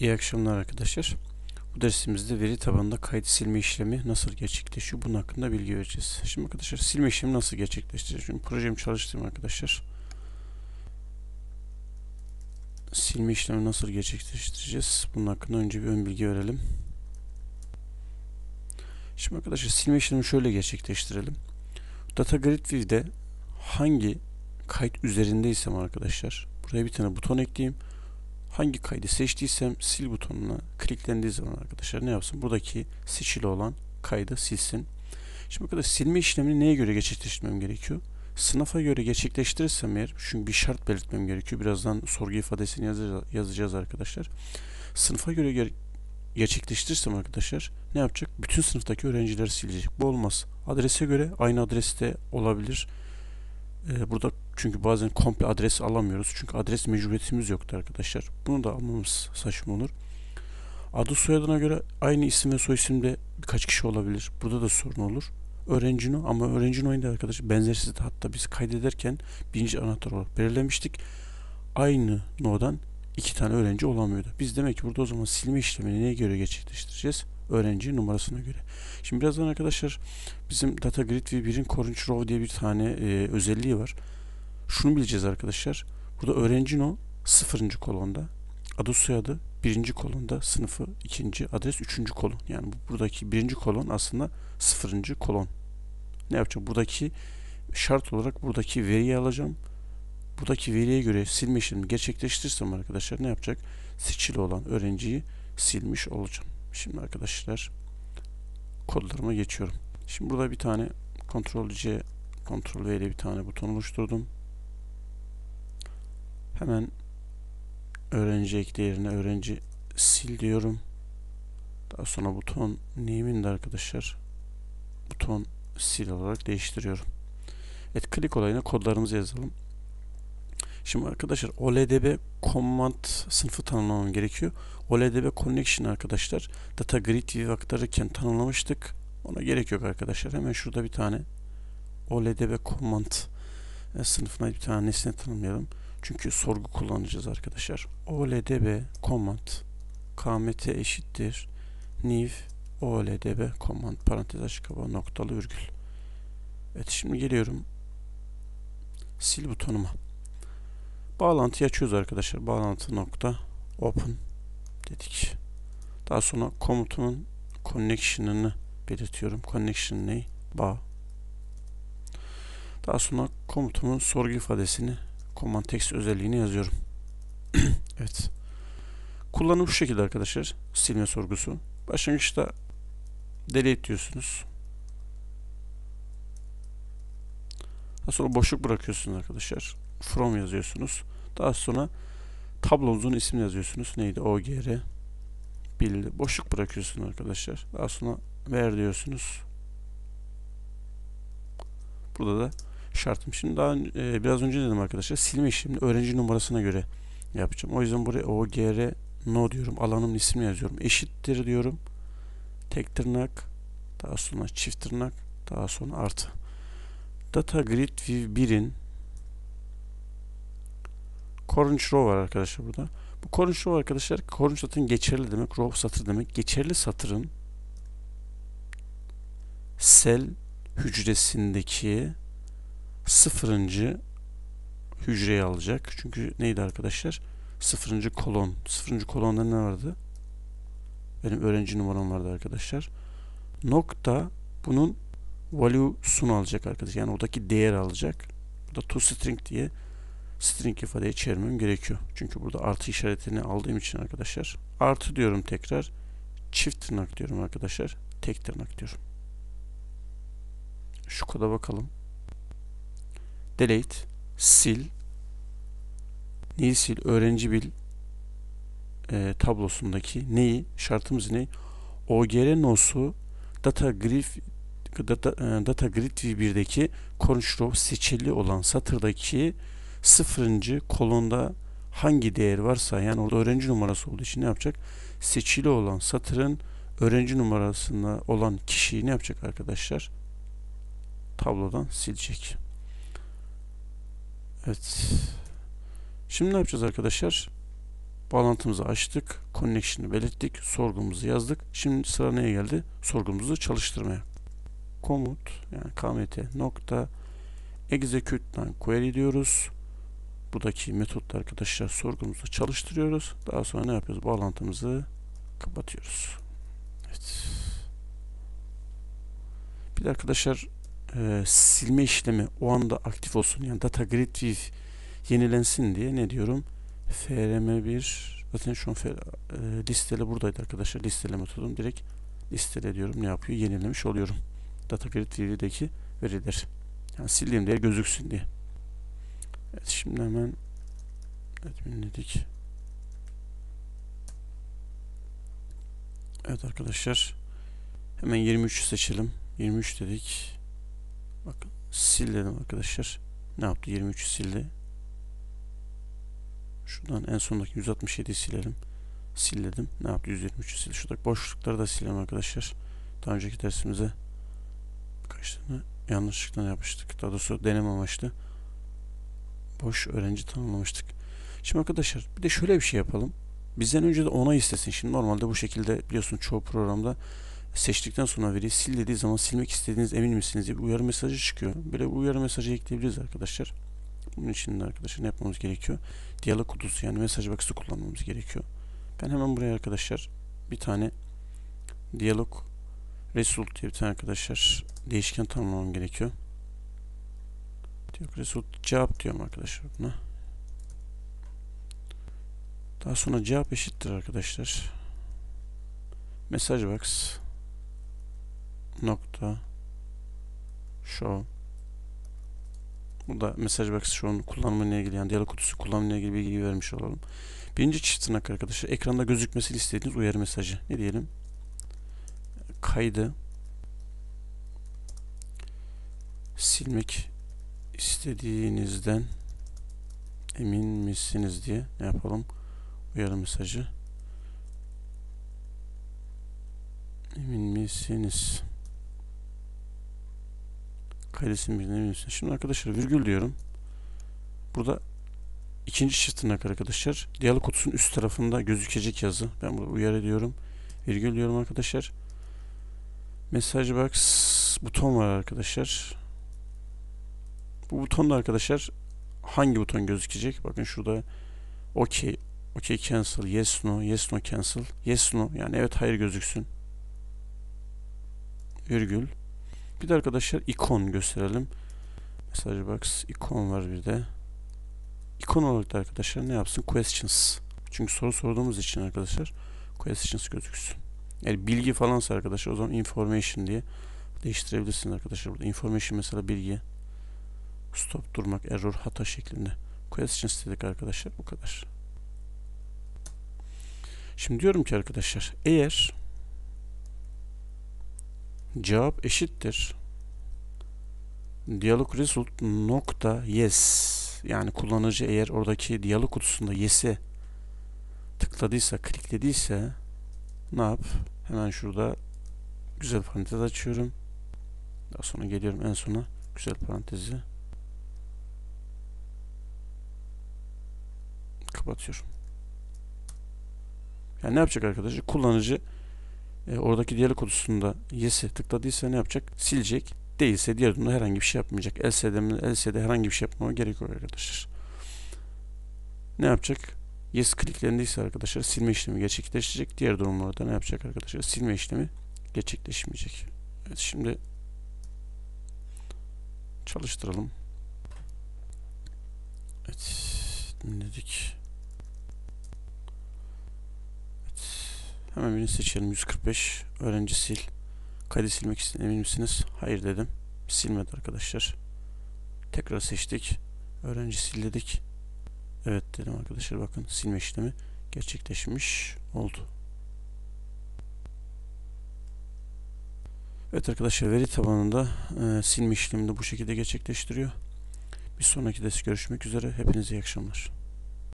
İyi akşamlar arkadaşlar. Bu dersimizde veri tabanında kayıt silme işlemi nasıl gerçekleşiyor bunun hakkında bilgi vereceğiz. Şimdi arkadaşlar silme işlemi nasıl gerçekleştireceğiz? Şimdi projemi çalıştırayım arkadaşlar. Silme işlemi nasıl gerçekleştireceğiz? Bunun hakkında önce bir ön bilgi verelim. Şimdi arkadaşlar silme işlemi şöyle gerçekleştirelim. Data Grid View'de hangi kayıt üzerindeysem arkadaşlar buraya bir tane buton ekleyeyim hangi kaydı seçtiysem sil butonuna kliklendiği zaman arkadaşlar ne yapsın? Buradaki seçili olan kaydı silsin. Şimdi arkadaşlar silme işlemini neye göre gerçekleştirmem gerekiyor? Sınıfa göre gerçekleştirirsem eğer, çünkü bir şart belirtmem gerekiyor. Birazdan sorgu ifadesini yazacağız arkadaşlar. Sınıfa göre ger gerçekleştirirsem arkadaşlar ne yapacak? Bütün sınıftaki öğrencileri silecek. Bu olmaz. Adrese göre aynı adreste olabilir. Ee, burada çünkü bazen komple adres alamıyoruz. Çünkü adres mecburiyetimiz yoktu arkadaşlar. Bunu da almamız saçma olur. Adı soyadına göre aynı isim ve soy isimde birkaç kişi olabilir. Burada da sorun olur. Öğrenci no ama öğrenci no'yu da arkadaşlar benzersiz de hatta biz kaydederken birinci anahtar olarak belirlemiştik. Aynı no'dan iki tane öğrenci olamıyordu. Biz demek ki burada o zaman silme işlemini neye göre gerçekleştireceğiz? Öğrenci numarasına göre. Şimdi birazdan arkadaşlar bizim Data Grid V1'in Cornish Row diye bir tane e, özelliği var. Şunu bileceğiz arkadaşlar. Burada öğrenci no sıfırıncı kolonda. Adı soyadı birinci kolonda. Sınıfı ikinci. Adres üçüncü kolon. Yani buradaki birinci kolon aslında sıfırıncı kolon. Ne yapacağım? Buradaki şart olarak buradaki veriyi alacağım. Buradaki veriye göre silme işlemini gerçekleştirirsem arkadaşlar ne yapacak? Seçili olan öğrenciyi silmiş olacağım. Şimdi arkadaşlar kodlarıma geçiyorum. Şimdi burada bir tane Ctrl C, Ctrl V ile bir tane buton oluşturdum. Hemen öğrenci ekle yerine öğrenci sil diyorum. Daha sonra buton name'ini arkadaşlar buton sil olarak değiştiriyorum. Evet klik olayına kodlarımızı yazalım. Şimdi arkadaşlar OLDB command sınıfı tanımlamam gerekiyor. OLDB connection arkadaşlar data grid view aktarırken tanımlamıştık. Ona gerek yok arkadaşlar. Hemen şurada bir tane OLDB command e, sınıfına bir tane nesne tanımlayalım. Çünkü sorgu kullanacağız arkadaşlar. OLDB command kmt eşittir new OLDB command parantez açık hava noktalı virgül. Evet şimdi geliyorum sil butonuma. Bağlantıyı açıyoruz arkadaşlar. Bağlantı nokta open dedik. Daha sonra komutumun connection'ını belirtiyorum. Connection ne? Bağ. Daha sonra komutumun sorgu ifadesini command text özelliğini yazıyorum. evet. Kullanım şu şekilde arkadaşlar. Silme sorgusu. Başlangıçta delete diyorsunuz. Daha sonra boşluk bırakıyorsunuz arkadaşlar. From yazıyorsunuz. Daha sonra tablonuzun ismini yazıyorsunuz. Neydi? OGR bildi. Boşluk bırakıyorsunuz arkadaşlar. Daha sonra ver diyorsunuz. Burada da şartım. Şimdi daha e, biraz önce dedim arkadaşlar. Silme işlemini öğrenci numarasına göre yapacağım. O yüzden buraya OGR no diyorum. Alanın ismini yazıyorum. Eşittir diyorum. Tek tırnak. Daha sonra çift tırnak. Daha sonra artı. Data Grid View 1'in Cornish row var arkadaşlar burada. Bu Cornish row arkadaşlar Cornish satırın geçerli demek. Row satır demek. Geçerli satırın sel hücresindeki sıfırıncı hücreyi alacak. Çünkü neydi arkadaşlar? Sıfırıncı kolon. Sıfırıncı kolonda ne vardı? Benim öğrenci numaram vardı arkadaşlar. Nokta bunun value'sunu alacak arkadaşlar. Yani oradaki değer alacak. Burada toString diye string ifadeyi çevirmem gerekiyor. Çünkü burada artı işaretini aldığım için arkadaşlar. Artı diyorum tekrar. Çift tırnak diyorum arkadaşlar. Tek tırnak diyorum. Şu koda bakalım. Delete, sil, neyi sil, öğrenci bil e, tablosundaki neyi, şartımız ne? OGR nosu data grid data, e, data grid v1'deki Cornish seçili olan satırdaki sıfırıncı kolonda hangi değer varsa yani orada öğrenci numarası olduğu için ne yapacak? Seçili olan satırın öğrenci numarasında olan kişiyi ne yapacak arkadaşlar? Tablodan silecek. Evet. Şimdi ne yapacağız arkadaşlar? Bağlantımızı açtık. Connection'ı belirttik. Sorgumuzu yazdık. Şimdi sıra neye geldi? Sorgumuzu çalıştırmaya. Komut yani kmt nokta execute'dan query diyoruz. Buradaki metotta arkadaşlar sorgumuzu çalıştırıyoruz. Daha sonra ne yapıyoruz? Bağlantımızı kapatıyoruz. Evet. Bir de arkadaşlar e, silme işlemi o anda aktif olsun. Yani data grid view yenilensin diye ne diyorum? frm1 zaten şu an e, listele buradaydı arkadaşlar. Listele metodum direkt listele diyorum. Ne yapıyor? Yenilemiş oluyorum. Data grid view'deki veriler. Yani sildiğim değer gözüksün diye. Evet şimdi hemen adminledik. Evet arkadaşlar hemen 23'ü seçelim. 23 dedik. Bakın sil arkadaşlar. Ne yaptı? 23'ü sildi. Şuradan en sondaki 167'yi silelim. Sil. Ne yaptı? 123'ü sildi. Şuradaki boşlukları da silelim arkadaşlar. Daha önceki dersimize birkaç tane yanlışlıkla yapmıştık. Daha doğrusu deneme amaçlı boş öğrenci tanımlamıştık. Şimdi arkadaşlar bir de şöyle bir şey yapalım. Bizden önce de onay istesin. Şimdi normalde bu şekilde biliyorsun çoğu programda seçtikten sonra veriyi sil dediği zaman silmek istediğiniz emin misiniz diye bir uyarı mesajı çıkıyor. Böyle bir uyarı mesajı ekleyebiliriz arkadaşlar. Bunun için de arkadaşlar ne yapmamız gerekiyor? Diyalog kutusu yani mesaj box'ı kullanmamız gerekiyor. Ben hemen buraya arkadaşlar bir tane diyalog result diye bir tane arkadaşlar değişken tanımlamam gerekiyor. Diyalog result cevap diyorum arkadaşlar buna. Daha sonra cevap eşittir arkadaşlar. Mesaj box nokta show Burada mesaj box show'un kullanımıyla ilgili yani diyalog kutusu kullanımıyla ilgili bilgi vermiş olalım. Birinci çift tırnak arkadaşlar ekranda gözükmesini istediğiniz uyarı mesajı. Ne diyelim? Kaydı silmek istediğinizden emin misiniz diye ne yapalım? Uyarı mesajı. Emin misiniz? Kaydetsin birine misiniz? Şimdi arkadaşlar virgül diyorum. Burada ikinci çift tırnak arkadaşlar. Diyalog kutusunun üst tarafında gözükecek yazı. Ben burada uyarı diyorum. Virgül diyorum arkadaşlar. Message box buton var arkadaşlar. Bu butonda arkadaşlar hangi buton gözükecek? Bakın şurada OK, OK cancel, yes no, yes no cancel, yes no yani evet hayır gözüksün. Virgül. Bir de arkadaşlar ikon gösterelim. Message box ikon var bir de. İkon olarak da arkadaşlar ne yapsın? Questions. Çünkü soru sorduğumuz için arkadaşlar questions gözüksün. Yani bilgi falansa arkadaşlar o zaman information diye değiştirebilirsiniz arkadaşlar. Burada information mesela bilgi. Stop durmak, error, hata şeklinde. Questions dedik arkadaşlar. Bu kadar. Şimdi diyorum ki arkadaşlar eğer cevap eşittir diyalog result nokta yes yani kullanıcı eğer oradaki diyalog kutusunda yes'e tıkladıysa, kliklediyse ne yap? Hemen şurada güzel parantez açıyorum. Daha sonra geliyorum en sona güzel parantezi kapatıyorum. Yani ne yapacak arkadaşlar? Kullanıcı e, oradaki diyalog kutusunda yes'e tıkladıysa ne yapacak? Silecek. Değilse diğer durumda herhangi bir şey yapmayacak. LCD'de, LCD herhangi bir şey yapmama gerek yok arkadaşlar. Ne yapacak? Yes kliklendiyse arkadaşlar silme işlemi gerçekleşecek. Diğer durumlarda ne yapacak arkadaşlar? Silme işlemi gerçekleşmeyecek. Evet şimdi çalıştıralım. Evet dinledik. Evet. Hemen birini seçelim. 145 öğrenci sil. Kaydı silmek için emin misiniz? Hayır dedim. Silmedi arkadaşlar. Tekrar seçtik. Öğrenci sil dedik. Evet dedim arkadaşlar bakın silme işlemi gerçekleşmiş oldu. Evet arkadaşlar veri tabanında e, silme işlemini bu şekilde gerçekleştiriyor. Bir sonraki ders görüşmek üzere. Hepinize iyi akşamlar.